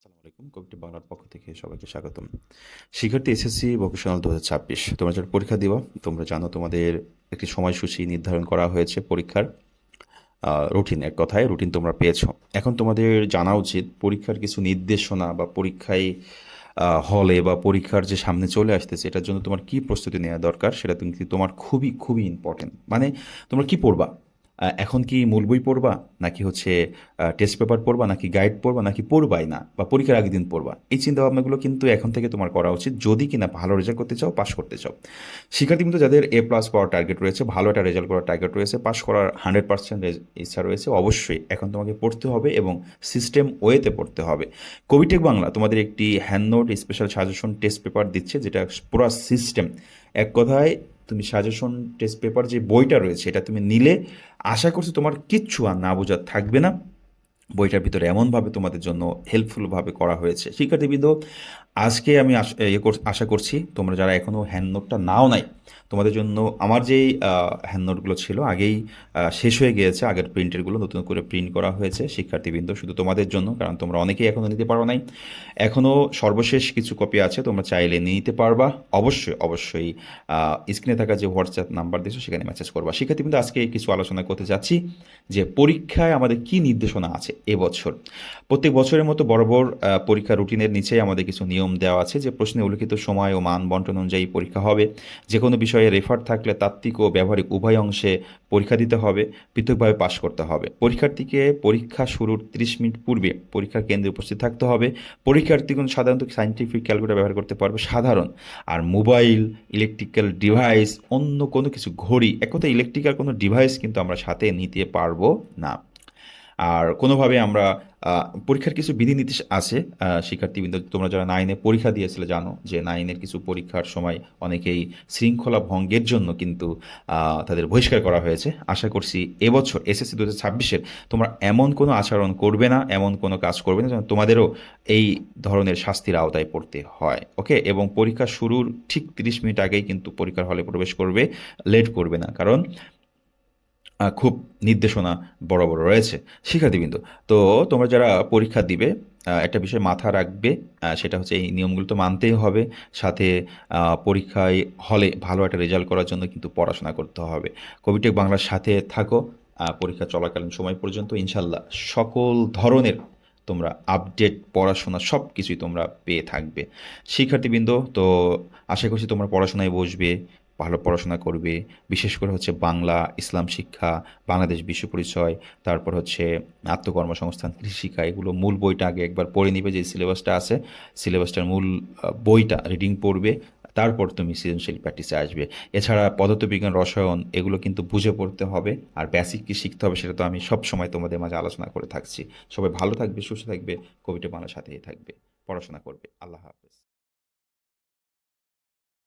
আসসালামু আলাইকুম। কবিটি বাংলার পক্ষ থেকে সবাইকে স্বাগতম। শিক্ষার্থী এসএসসি ভোকেশনাল দু হাজার ছাব্বিশ, তোমরা যারা পরীক্ষা দিবা, তোমরা জানো তোমাদের একটি সময়সূচি নির্ধারণ করা হয়েছে পরীক্ষার রুটিন। এক কথায় রুটিন তোমরা পেয়েছ। এখন তোমাদের জানা উচিত পরীক্ষার কিছু নির্দেশনা বা পরীক্ষায় হলে বা পরীক্ষার যে সামনে চলে আসতেছে, এটার জন্য তোমার কি প্রস্তুতি নেওয়া দরকার, সেটা তুমি তোমার খুবই খুবই ইম্পর্টেন্ট মানে তোমরা কি পড়বা? এখন কি মূল বই পড়বা? নাকি হচ্ছে টেস্ট পেপার পড়বা? নাকি গাইড পড়বা? নাকি পড়বাই না? বা পরীক্ষার আগের দিন পড়বা? এই চিন্তা ভাবনাগুলো কিন্তু এখন থেকে তোমার করা উচিত। যদি কিনা ভালো রেজাল্ট করতে চাও পাশ করতে চাও। শিক্ষার্থী কিন্তু যাদের এ প্লাস পাওয়ার টার্গেট রয়েছে, ভালো একটা রেজাল্ট করার টার্গেট রয়েছে পাশ করার হান্ড্রেড পার্সেন্ট ইচ্ছা রয়েছে, অবশ্যই এখন তোমাকে পড়তে হবে এবং সিস্টেম ওয়েতে পড়তে হবে। কবিটেক বাংলা তোমাদের একটি hand note special suggestion test paper দিচ্ছে, যেটা পুরো সিস্টেম এক কথায় তুমি সাজেশন টেস্ট পেপার যে বইটা রয়েছে, এটা তুমি নিলে, আশা করছি তোমার কিচ্ছু আর না বোঝার থাকবে না। বইটার ভিতরে এমনভাবে তোমাদের জন্য হেল্পফুলভাবে করা হয়েছে। শিক্ষার্থীবৃন্দ, আজকে আমি আশ- কর- আশা করছি তোমরা যারা এখনও হ্যান্ড নোটটা নাও নাই তোমাদের জন্য আমার যেই হ্যান্ড নোটগুলো ছিল, আগেই শেষ হয়ে গিয়েছে। আগের প্রিন্টেরগুলো নতুন করে প্রিন্ট করা হয়েছে শিক্ষার্থীবৃন্দ, শুধু তোমাদের জন্য, কারণ তোমরা অনেকেই এখনও নিতে পারো নাই। এখনও সর্বশেষ কিছু কপি আছে, তোমরা চাইলে নিয়ে নিতে পারবা। অবশ্যই অবশ্যই স্ক্রিনে থাকা যে হোয়াটসঅ্যাপ নাম্বার দিয়েছ, সেখানে মেসেজ করবা। শিক্ষার্থীবৃন্দ, আজকে কিছু আলোচনা করতে যাচ্ছি যে পরীক্ষায় আমাদের কি নির্দেশনা আছে এবছর? প্রত্যেক বছরের মতো বরাবর পরীক্ষা রুটিনের নিচে আমাদের কিছু নিয়ম দেওয়া আছে যে প্রশ্নে উল্লিখিত সময় ও মান বন্টন অনুযায়ী পরীক্ষা হবে। যে কোনো বিষয়ে রেফার থাকলে তাত্ত্বিক ও ব্যবহারিক উভয় অংশে পরীক্ষা দিতে হবে, পৃথকভাবে পাশ করতে হবে। পরীক্ষার্থীকে পরীক্ষা শুরুর 30 মিনিট পূর্বে পরীক্ষার কেন্দ্রে উপস্থিত থাকতে হবে। পরীক্ষার্থীগণ সাধারণত সাইন্টিফিক ক্যালকুলেটর ব্যবহার করতে পারবে সাধারণ। আর মোবাইল ইলেকট্রিক্যাল ডিভাইস অন্য কোনো কিছু, ঘড়ি এক ইলেকট্রিক্যাল কোনো ডিভাইস কিন্তু আমরা সাথে নিতে পারব না। আর কোনোভাবে আমরা পরীক্ষার কিছু বিধিনির্দেশ আছে শিক্ষার্থীবৃন্দ, তোমরা যারা নাইনে পরীক্ষা দিয়েছিলে জানো যে নাইনের কিছু পরীক্ষার সময় অনেকেই শৃঙ্খলা ভঙ্গের জন্য কিন্তু তাদের বহিষ্কার করা হয়েছে। আশা করছি এবছর এসএসসি দু হাজার তোমরা এমন কোনো আচরণ করবে না, এমন কোনো কাজ করবে না যেন তোমাদেরও এই ধরনের শাস্তির আওতায় পড়তে হয়, ওকে? এবং পরীক্ষা শুরুর ঠিক তিরিশ মিনিট আগেই কিন্তু পরীক্ষার হলে প্রবেশ করবে, লেট করবে না। কারণ খুব নির্দেশনা বড় বড় রয়েছে। শিক্ষার্থীবৃন্দ, তো তোমরা যারা পরীক্ষা দিবে একটা বিষয় মাথা রাখবে সেটা হচ্ছে এই নিয়মগুলো তো মানতেই হবে। সাথে পরীক্ষায় হলে ভালো একটা রেজাল্ট করার জন্য কিন্তু পড়াশোনা করতে হবে। কবিটেক বাংলার সাথে থাকো পরীক্ষা চলাকালীন সময় পর্যন্ত ইনশাল্লাহ সকল ধরনের তোমরা আপডেট পড়াশোনা সব কিছুই তোমরা পেয়ে থাকবে। শিক্ষার্থীবৃন্দ, তো আশা করছি তোমরা পড়াশোনায় বসবে ভালো পড়াশোনা করবে, বিশেষ করে হচ্ছে বাংলা, ইসলাম শিক্ষা, বাংলাদেশ বিশ্ব পরিচয়, তারপর হচ্ছে আত্মকর্মসংস্থান কৃষিকা এগুলো মূল বইটা আগে একবার পড়ে নিবে যে সিলেবাসটা আছে। সিলেবাসটার মূল বইটা রিডিং পড়বে, তারপর তুমি সৃজনশীল প্র্যাকটিসে আসবে। এছাড়া পদার্থবিজ্ঞান, রসায়ন, এগুলো কিন্তু বুঝে পড়তে হবে, আর বেসিক কি শিখতে হবে সেটা তো আমি সব সময় তোমাদের মাঝে আলোচনা করে থাকছি। সবাই ভালো থাকবে, সুস্থ থাকবে, কবিটা বাংলার সাথেই থাকবে, পড়াশোনা করবে। আল্লাহ হাফেজ।